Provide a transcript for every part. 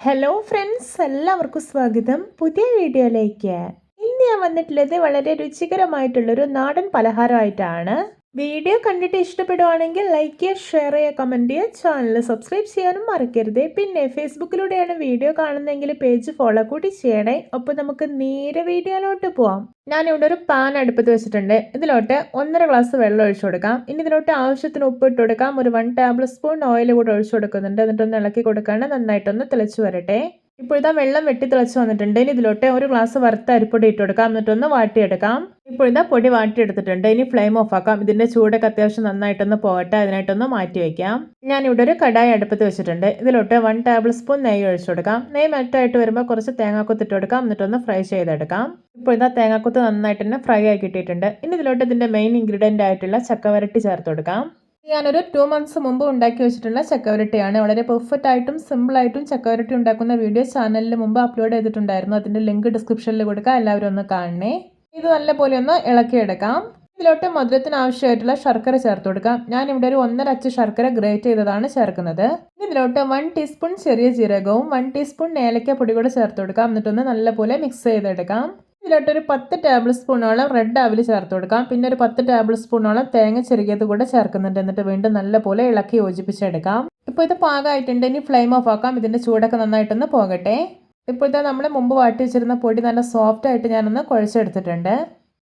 Hello friends എല്ലാവർക്കും സ്വാഗതം. പുതിയ വീഡിയോയിലേക്ക്. ഇന്ന് ഞാൻ വന്നിട്ടുള്ളത് വളരെ രുചികരമായിട്ടുള്ളൊരു നാടൻ പലഹാരമായിട്ടാണ്. വീഡിയോ കണ്ടിട്ട് ഇഷ്ടപ്പെടുവാണെങ്കിൽ ലൈക്ക് ചെയ്യുക ഷെയർ ചെയ്യുക കമന്റ് ചെയ്യുക. ചാനൽ സബ്സ്ക്രൈബ് ചെയ്യാനും മറക്കരുത്. പിന്നെ ഫേസ്ബുക്കിലൂടെയാണ് വീഡിയോ കാണുന്നതെങ്കിൽ പേജ് ഫോളോ കൂടി ചെയ്യണേ. അപ്പോൾ നമുക്ക് നേരെ വീഡിയോയിലോട്ട് പോവാം. ഞാനിവിടെ ഒരു പാൻ അടുപ്പത്ത് വെച്ചിട്ടുണ്ട്. ഇതിലോട്ട് ഒന്നര ഗ്ലാസ് വെള്ളം ഒഴിച്ചു കൊടുക്കാം. ഇനി ഇതിലോട്ട് ആവശ്യത്തിന് ഉപ്പ് ഇട്ട് കൊടുക്കാം. ഒരു വൺ ടേബിൾ സ്പൂൺ ഓയിൽ കൂടെ ഒഴിച്ചു കൊടുക്കുന്നുണ്ട്. എന്നിട്ടൊന്ന് ഇളക്കി കൊടുക്കാണ്ട് നന്നായിട്ടൊന്ന് തിളച്ച് വരട്ടെ. ഇപ്പോഴത്തെ വെള്ളം വെട്ടി തിളച്ച് വന്നിട്ടുണ്ട്. ഇനി ഇതിലോട്ട് ഒരു ഗ്ലാസ് വറുത്ത അരിപ്പൊടി ഇട്ട് കൊടുക്കാം. എന്നിട്ടൊന്ന് വാട്ടിയെടുക്കാം. ഇപ്പോഴത്തെ പൊടി വാട്ടി എടുത്തിട്ടുണ്ട് ഇനി ഫ്ലെയിം ഓഫ് ആക്കാം. ഇതിന്റെ ചൂടൊക്കെ അത്യാവശ്യം നന്നായിട്ടൊന്ന് പോകട്ടെ. അതിനായിട്ടൊന്ന് മാറ്റി വെക്കാം. ഞാൻ ഇവിടെ ഒരു കടായി അടുപ്പത്ത് വെച്ചിട്ടുണ്ട്. ഇതിലോട്ട് വൺ ടേബിൾ സ്പൂൺ നെയ്യ് ഒഴിച്ചു കൊടുക്കാം. നെയ്യ് മെൽറ്റായിട്ട് വരുമ്പോൾ കുറച്ച് തേങ്ങാക്കൊത്ത് ഇട്ട് കൊടുക്കാം. എന്നിട്ടൊന്ന് ഫ്രൈ ചെയ്തെടുക്കാം. ഇപ്പോൾ ഇതാ തേങ്ങാക്കൊത്ത് നന്നായിട്ട് തന്നെ ഫ്രൈ ആയി കിട്ടിയിട്ടുണ്ട്. ഇനി ഇതിലോട്ട് ഇതിന്റെ മെയിൻ ഇൻഗ്രീഡിയന്റ് ആയിട്ടുള്ള ചക്കവരട്ടി ചേർത്ത് കൊടുക്കാം. ഞാനൊരു ടു മന്ത്സ് മുമ്പ് ഉണ്ടാക്കി വെച്ചിട്ടുള്ള ചക്കവരട്ടിയാണ്. വളരെ പെർഫെക്റ്റ് ആയിട്ടും സിമ്പിൾ ആയിട്ടും ചക്കവരട്ടി ഉണ്ടാക്കുന്ന വീഡിയോ ചാനലിൽ മുമ്പ് അപ്ലോഡ് ചെയ്തിട്ടുണ്ടായിരുന്നു. അതിന്റെ ലിങ്ക് ഡിസ്ക്രിപ്ഷനിൽ കൊടുക്കാം. എല്ലാവരും ഒന്ന് കാണണേ. ഇത് നല്ലപോലെ ഒന്ന് ഇളക്കിയെടുക്കാം. ഇതിലോട്ട് മധുരത്തിന് ആവശ്യമായിട്ടുള്ള ശർക്കര ചേർത്ത് കൊടുക്കാം. ഞാൻ ഇവിടെ ഒരു ഒന്നര അച്ച് ശർക്കര ഗ്രേറ്റ് ചെയ്തതാണ് ചേർക്കുന്നത്. ഇതിലോട്ട് വൺ ടീസ്പൂൺ ചെറിയ ജീരകവും വൺ ടീസ്പൂൺ ഏലക്ക പൊടി കൂടെ ചേർത്ത് കൊടുക്കാം. എന്നിട്ടൊന്ന് നല്ലപോലെ മിക്സ് ചെയ്തെടുക്കാം. ഇതിലോട്ട് ഒരു പത്ത് ടേബിൾ സ്പൂണോളം റെഡ് അവിൽ ചേർത്ത് കൊടുക്കാം. പിന്നെ ഒരു പത്ത് ടേബിൾ സ്പൂണോളം തേങ്ങ ചെറുകിയത് കൂടെ ചേർക്കുന്നുണ്ട്. എന്നിട്ട് വീണ്ടും നല്ലപോലെ ഇളക്കി യോജിപ്പിച്ചെടുക്കാം. ഇപ്പോൾ ഇത് പാകമായിട്ടുണ്ട്. ഇനി ഫ്ലെയിം ഓഫ് ആക്കാം. ഇതിന്റെ ചൂടൊക്കെ നന്നായിട്ടൊന്ന് പോകട്ടെ. ഇപ്പോഴത്തെ നമ്മൾ മുമ്പ് വാട്ടി വെച്ചിരുന്ന പൊടി നല്ല സോഫ്റ്റായിട്ട് ഞാനൊന്ന് കുഴച്ചെടുത്തിട്ടുണ്ട്.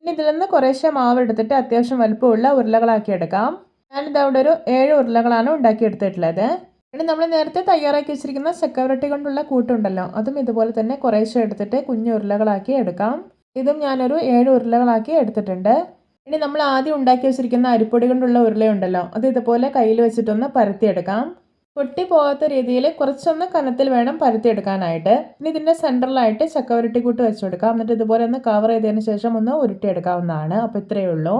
ഇനി ഇതിൽ നിന്ന് കുറേശ്ശെ മാവ് എടുത്തിട്ട് അത്യാവശ്യം വലുപ്പമുള്ള ഉരുളകളാക്കി എടുക്കാം. ഞാനിത് അവിടെ ഒരു ഏഴ് ഉരുളകളാണ് ഉണ്ടാക്കിയെടുത്തിട്ടുള്ളത്. ഇനി നമ്മൾ നേരത്തെ തയ്യാറാക്കി വെച്ചിരിക്കുന്ന ചക്കവരട്ടി കൊണ്ടുള്ള കൂട്ടുണ്ടല്ലോ അതും ഇതുപോലെ തന്നെ കുറേശ്ശെ എടുത്തിട്ട് കുഞ്ഞു ഉരുളകളാക്കി എടുക്കാം. ഇതും ഞാനൊരു ഏഴ് ഉരുളകളാക്കി എടുത്തിട്ടുണ്ട്. ഇനി നമ്മൾ ആദ്യം ഉണ്ടാക്കി വെച്ചിരിക്കുന്ന അരിപ്പൊടി കൊണ്ടുള്ള ഉരുളയുണ്ടല്ലോ അത് ഇതുപോലെ കയ്യിൽ വെച്ചിട്ടൊന്ന് പരത്തിയെടുക്കാം. പൊട്ടി പോകാത്ത രീതിയിൽ കുറച്ചൊന്ന് കനത്തിൽ വേണം പരത്തിയെടുക്കാനായിട്ട്. ഇനി ഇതിന്റെ സെന്ററിലായിട്ട് ചക്കവരട്ടി കൂട്ട് വെച്ച് കൊടുക്കാം എന്നിട്ട് ഇതുപോലെ ഒന്ന് കവർ ചെയ്തതിന് ശേഷം ഒന്ന് ഉരുട്ടിയെടുക്കാവുന്നതാണ്. അപ്പോൾ ഇത്രയേ ഉള്ളൂ.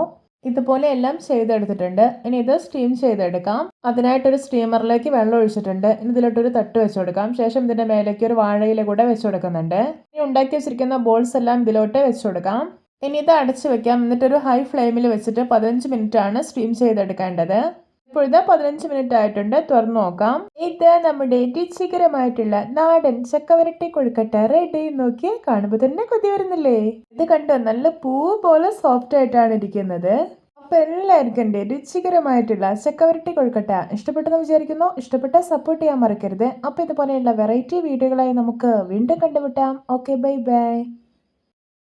ഇതുപോലെ എല്ലാം ചെയ്തെടുത്തിട്ടുണ്ട്. ഇനി ഇത് സ്റ്റീം ചെയ്തെടുക്കാം. അതിനായിട്ടൊരു സ്റ്റീമറിലേക്ക് വെള്ളം ഒഴിച്ചിട്ടുണ്ട്. ഇനി ഇതിലോട്ടൊരു തട്ട് വെച്ച് കൊടുക്കാം ശേഷം ഇതിന്റെ മേലേക്ക് ഒരു വാഴയില കൂടെ വെച്ച് കൊടുക്കുന്നുണ്ട് ഇനി ഉണ്ടാക്കി വെച്ചിരിക്കുന്ന ബോൾസ് എല്ലാം ഇതിലോട്ട് വെച്ച് കൊടുക്കാം ഇനി ഇത് അടച്ചു വെക്കാം. എന്നിട്ടൊരു ഹൈ ഫ്ലെയിമിൽ വെച്ചിട്ട് പതിനഞ്ച് മിനിറ്റ് ആണ് സ്റ്റീം ചെയ്തെടുക്കേണ്ടത്. ഇപ്പോഴത്തെ പതിനഞ്ച് മിനിറ്റ് ആയിട്ടുണ്ട് തുറന്നു നോക്കാം. ഇത് നമ്മുടെ രുചികരമായിട്ടുള്ള നാടൻ ചക്കവരട്ടി കൊഴുക്കട്ട റെഡി നോക്കി കാണുമ്പോൾ തന്നെ കൊതി വരുന്നില്ലേ? ഇത് കണ്ടോ? നല്ല പൂ പോലെ സോഫ്റ്റ് ആയിട്ടാണ് ഇരിക്കുന്നത്. അപ്പൊ എല്ലാവർക്കും എന്റെ രുചികരമായിട്ടുള്ള ചക്കവരട്ടി കൊഴുക്കട്ട ഇഷ്ടപ്പെട്ടെന്ന് വിചാരിക്കുന്നു. ഇഷ്ടപ്പെട്ട സപ്പോർട്ട് ചെയ്യാൻ മറക്കരുത്. അപ്പൊ ഇതുപോലെയുള്ള വെറൈറ്റി വീഡിയോകളായി നമുക്ക് വീണ്ടും കണ്ടുമുട്ടാം. Okay bye bye